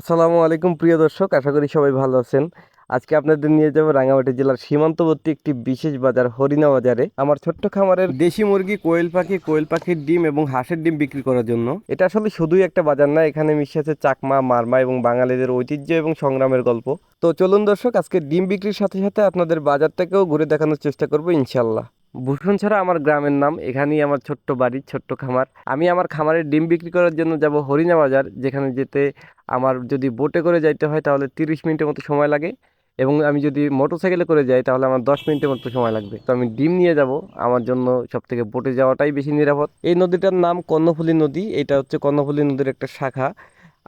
আসসালামু আলাইকুম, প্রিয় দর্শক। আশা করি সবাই ভালো আছেন। আজকে আপনাদের নিয়ে যাব রাঙামাটি জেলার সীমান্তবর্তী একটি বিশেষ বাজার, হরিণা বাজারে। আমার ছোট্ট খামারের দেশি মুরগি, কোয়েল পাখি, কোয়েল পাখির ডিম এবং হাঁসের ডিম বিক্রি করার জন্য। এটা আসলে শুধুই একটা বাজার না, এখানে মিশে আছে চাকমা, মারমা এবং বাঙালিদের ঐতিহ্য এবং সংগ্রামের গল্প। তো চলুন দর্শক, আজকে ডিম বিক্রির সাথে সাথে আপনাদের বাজারটাকেও ঘুরে দেখানোর চেষ্টা করব ইনশাল্লাহ ভূষণ ছাড়া আমার গ্রামের নাম, এখানেই আমার ছোট্ট বাড়ি, ছোট্ট খামার। আমি আমার খামারের ডিম বিক্রি করার জন্য যাব হরিণা বাজার, যেখানে যেতে আমার যদি বোটে করে যাইতে হয় তাহলে তিরিশ মিনিটের মতো সময় লাগে এবং আমি যদি মোটরসাইকেলে করে যাই তাহলে আমার দশ মিনিটের মতো সময় লাগবে। তো আমি ডিম নিয়ে যাব, আমার জন্য সব থেকে বোটে যাওয়াটাই বেশি নিরাপদ। এই নদীটার নাম কর্ণফুলী নদী, এটা হচ্ছে কর্ণফুলী নদীর একটা শাখা।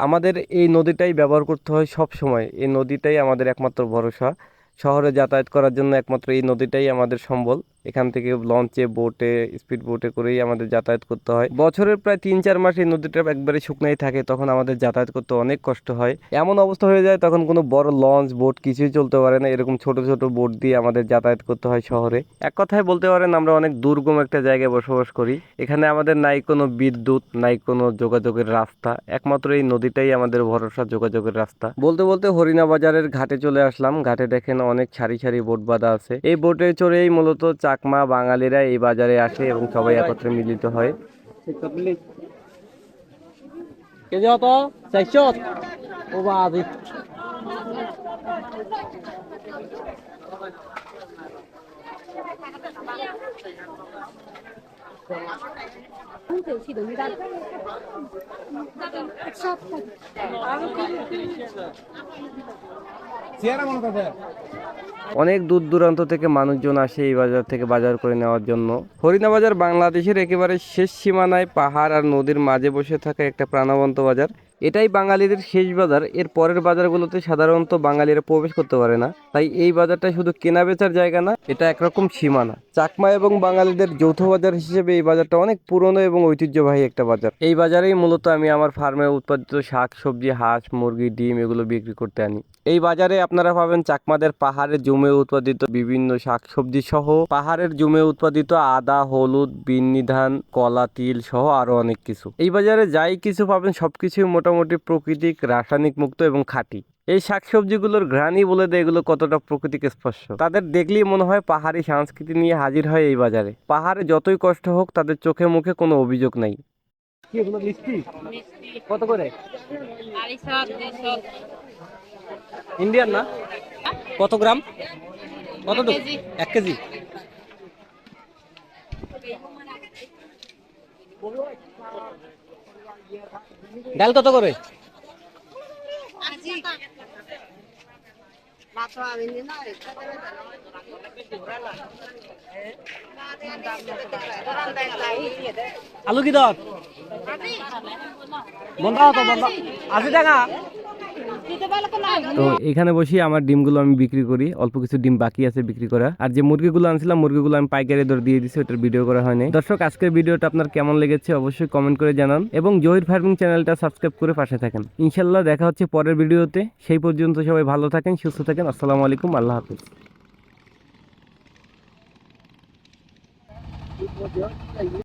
আমাদের এই নদীটাই ব্যবহার করতে হয় সব সময়, এই নদীটাই আমাদের একমাত্র ভরসা। শহরে যাতায়াত করার জন্য একমাত্র এই নদীটাই আমাদের সম্বল। এখান থেকে লঞ্চে বোটে স্পিড বোটে করেই আমাদের যাতায়াত করতে হয়। বছরের প্রায় তিন চার মাস এই নদীটা একবারে শুকনাই থাকে, তখন আমাদের যাতায়াত করতে অনেক কষ্ট হয়। এমন অবস্থা হয়ে যায়, তখন কোনো বড় লঞ্চ বোট কিছুই চলতে পারে না, এরকম ছোট ছোট বোট দিয়ে আমাদের যাতায়াত করতে হয় শহরে। এক কথায় বলতে পারেন, আমরা অনেক দুর্গম একটা জায়গায় বসবাস করি। এখানে আমাদের নাই কোনো বিদ্যুৎ, নাই কোনো যোগাযোগের রাস্তা। একমাত্র এই নদীটাই আমাদের ভরসা, যোগাযোগের রাস্তা। বলতে বলতে হরিণা বাজারের ঘাটে চলে আসলাম। ঘাটে দেখেন অনেক সারি সারি বোট বাঁধা আছে। এই বোটে চড়েই মূলত চাকমা বাঙালিরা এই বাজারে আসে এবং সবাই একত্রে মিলিত হয়। কেজি চারশো? ও বাদি অনেক দূর দূরান্ত থেকে মানুষজন আসে এই বাজার থেকে বাজার করে নেওয়ার জন্য। হরিণা বাজার বাংলাদেশের একেবারে শেষ সীমানায় পাহাড় আর নদীর মাঝে বসে থাকা একটা প্রাণবন্ত বাজার। এটাই বাঙালিদের শেষ বাজার। এর পরের বাজারগুলোতে সাধারণত বাঙালিরা প্রবেশ করতে পারে না। তাই এই বাজারটা শুধু কেনা বেচার জায়গা না, এটা একরকম সীমানা। চাকমা এবং বাঙালিদের যৌথ বাজার হিসেবে এই বাজারটা অনেক পুরনো এবং ঐতিহ্যবাহী একটা বাজার। এই বাজারেই মূলত আমি আমার ফার্মে উৎপাদিত শাক, সবজি, হাঁস, মুরগি, ডিম এগুলো বিক্রি করতে আনি। এই বাজারে আপনারা পাবেন চাকমাদের পাহাড়ের জমে উৎপাদিত বিভিন্ন শাক সবজি সহ পাহাড়ের জমে উৎপাদিত আদা হলুদ বিন্নি ধান কলা তিল সহ আরও অনেক কিছু। এই বাজারে যাই কিছু পাবেন সবকিছুই মোটামুটি প্রাকৃতিক রাসায়নিক মুক্ত এবং খাঁটি। এই শাকসবজিগুলোর ঘ্রাণই বলে দেয় এগুলো কতটা প্রকৃতিক স্পর্শ। তাদের দেখলেই মনে হয় পাহাড়ি সংস্কৃতি নিয়ে হাজির হয় এই বাজারে। পাহাড়ে যতই কষ্ট হোক তাদের চোখে মুখে কোনো অভিযোগ নাই। কি এগুলো মিষ্টি? কত করে? ইন্ডিয়ান না? কত গ্রাম? কেজি। এক কেজি। ডাল কত করে? আলু কি দর? বন্ধা হতো বন্ধা। আশি টাকা। তো এখানে বসে আমার ডিমগুলো আমি বিক্রি করি। অল্প কিছু ডিম বাকি আছে বিক্রি করা আর যে মুরগিগুলো আনছিলাম, মুরগিগুলো আমি পাইকারি দর দিয়ে দিছি, ওটার ভিডিও করা হয়নি। দর্শক, আজকের ভিডিওটা আপনার কেমন লেগেছে অবশ্যই কমেন্ট করে জানান। এবং জহির ফার্মিং চ্যানেলটা সাবস্ক্রাইব করে পাশে থাকেন। ইনশাল্লাহ দেখা হচ্ছে পরের ভিডিওতে। সেই পর্যন্ত সবাই ভালো থাকেন, সুস্থ থাকেন। আসসালামু আলাইকুম, আল্লাহ হাফিজ।